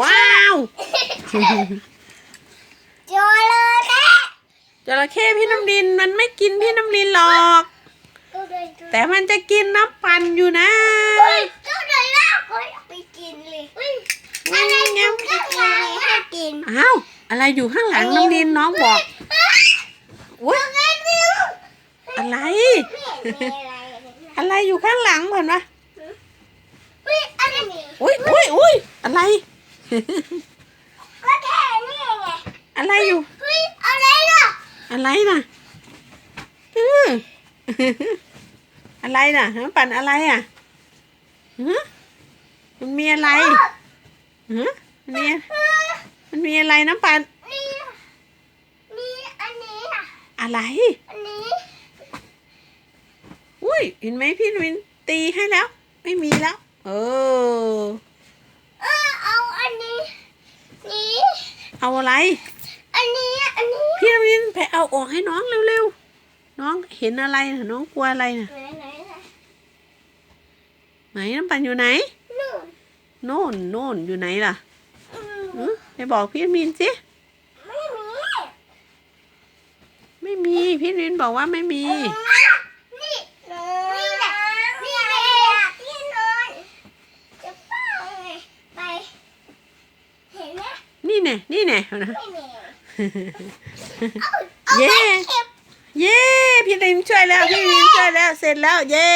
ว้าวโจเลยแม่จระเข้พี่น้ำลินมันไม่กินพี่น้ำลินหรอกก็เลยแต่มันจะกินน้ำปั่นอยู่นะเฮ้ยก็เลยแล้วเฮ้ยเอาไปกินเลยเฮ้ยอะไรกินก็กินเลยให้กินอ้าวอะไรอยู่ข้างหลังน้ำลินน้องบอกอุ้ยไม่รู้อะไรไม่เห็นมีอะไรเลยนะอะไรอยู่ข้างหลังเหมือนวะเฮ้ยอะไรนี่อุ้ยอุ้ยอุ้ยอะไร ก็แค่นี้ไงอะไรอยู่ เฮ้ยอะไรล่ะอะไรน่ะเอออะไรน่ะน้ำปั่นอะไรอะฮะมันมีอะไรฮะมันมีมันมีอะไรน้ำปั่นนี่นี่อันนี้อะอะไร อันนี้ อุ้ยเห็นไหมพี่วินตีให้แล้ว ไม่มีแล้ว เออ เออเอาอันนี้นี่ เอาอะไร อันนี้ อันนี้พี่วินไปเอาออกให้น้องเร็วๆ น้องเห็นอะไรน่ะน้องกลัวอะไรน่ะไหนไหนไหนไหนน้ำปั่นอยู่ไหนนู่นโน่น โน่นอยู่ไหนล่ะอืมหึไปบอกพี่วินสิไม่มี ไม่มี พี่วินบอกว่าไม่มี นี่นี่แหละนี่แหละที่นอนจะเป้าไงไป เห็นไหม นี่ แน่ นี่แน่นะไม่มีเย้ เย้ พี่วินช่วยแล้ว พี่วินช่วยแล้ว เสร็จแล้ว เย้